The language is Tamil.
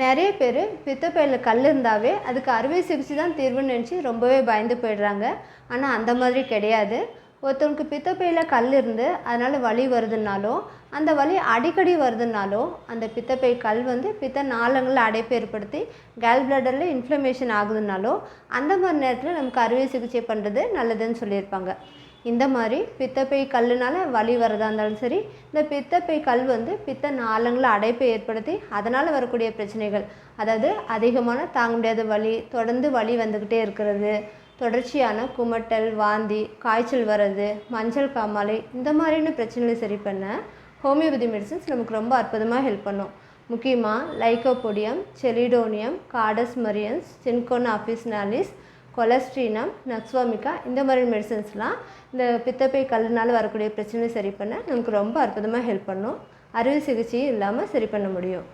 நிறைய பேர் பித்தப்பையில் கல் இருந்தாவே அதுக்கு அறுவை சிகிச்சை தான் தீர்வுன்னு நினச்சி ரொம்பவே பயந்து போயிடுறாங்க. ஆனால் அந்த மாதிரி கிடையாது. ஒருத்தவங்களுக்கு பித்தப்பையில் கல் இருந்து அதனால் வலி வருதுனாலும் அந்த வலி அடிக்கடி வருதுனாலும் அந்த பித்தப்பை கல் வந்து பித்த நாளங்களில் அடைப்பு ஏற்படுத்தி கேல் பிளடரில் இன்ஃப்ளமேஷன் ஆகுதுனாலும் அந்த மாதிரி நேரத்தில் நமக்கு அறுவை சிகிச்சை பண்ணுறது நல்லதுன்னு சொல்லியிருப்பாங்க. இந்த மாதிரி பித்தப்பை கல்லுனால வலி வரதா இருந்தாலும் சரி இந்த பித்தப்பை கல் வந்து பித்த நாளங்களில் அடைப்பை ஏற்படுத்தி அதனால் வரக்கூடிய பிரச்சனைகள் அதாவது அதிகமான தாங்க முடியாத வலி தொடர்ந்து வலி வந்துக்கிட்டே இருக்கிறது தொடர்ச்சியான குமட்டல் வாந்தி காய்ச்சல் வர்றது மஞ்சள் காமாலை இந்த மாதிரியான பிரச்சனைகளை சரி பண்ண ஹோமியோபதி மெடிசன்ஸ் நமக்கு ரொம்ப அற்புதமாக ஹெல்ப் பண்ணும். முக்கியமாக லைக்கோபோடியம் செலிடோனியம் காடஸ் மரியன்ஸ் சின்கோன் ஆஃபிஸ்னாலிஸ் கொலஸ்ட்ரீனம் நக்ஸ்வாமிகா இந்த மாதிரி மெடிசன்ஸ்லாம் இந்த பித்தப்பை கல்லுனால் வரக்கூடிய பிரச்சனையை சரி பண்ண நமக்கு ரொம்ப அற்புதமாக ஹெல்ப் பண்ணும். அறுவை சிகிச்சையும் இல்லாமல் சரி பண்ண முடியும்.